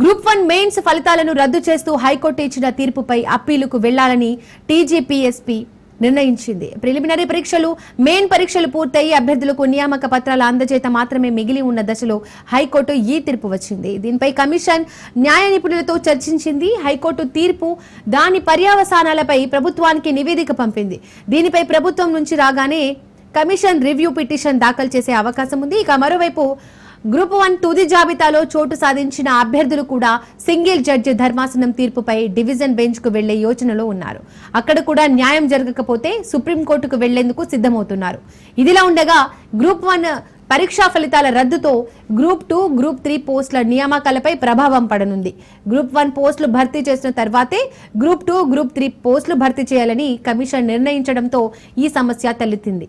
Group one mains ఫలితాలను రద్దు చేస్తూ హైకోర్టు ఇచ్చిన తీర్పుపై అప్పీలుకు వెళ్ళాలని టీజీపీఎస్పీ నిర్ణయించింది. ప్రిలిమినరీ పరీక్షలు మెయిన్ పరీక్షలు పూర్తయి అభ్యర్థులకు నియామక పత్రాల అందజేత మాత్రమే మిగిలి ఉన్న దశలో హైకోర్టు ఈ తీర్పు వచ్చింది. దీనిపై కమిషన్ న్యాయ నిపుణులతో చర్చించింది. హైకోర్టు తీర్పు దాని పర్యావసానాలపై ప్రభుత్వానికి నివేదిక పంపింది. దీనిపై ప్రభుత్వం నుంచి రాగానే కమిషన్ రివ్యూ పిటిషన్ దాఖలు చేసే అవకాశం ఉంది. ఇక మరోవైపు గ్రూప్ వన్ తుది జాబితాలో చోటు సాధించిన అభ్యర్థులు కూడా సింగిల్ జడ్జి ధర్మాసనం తీర్పుపై డివిజన్ బెంచ్కు వెళ్ళే యోచనలో ఉన్నారు. అక్కడ కూడా న్యాయం జరగకపోతే సుప్రీంకోర్టుకు వెళ్ళేందుకు సిద్ధమవుతున్నారు. ఇదిలా ఉండగా గ్రూప్ వన్ పరీక్షా ఫలితాల రద్దుతో గ్రూప్ టూ గ్రూప్ త్రీ పోస్టుల నియామకాలపై ప్రభావం పడనుంది. గ్రూప్ వన్ పోస్టులు భర్తీ చేసిన తర్వాతే గ్రూప్ టూ గ్రూప్ త్రీ పోస్టులు భర్తీ చేయాలని కమిషన్ నిర్ణయించడంతో ఈ సమస్య తలెత్తింది.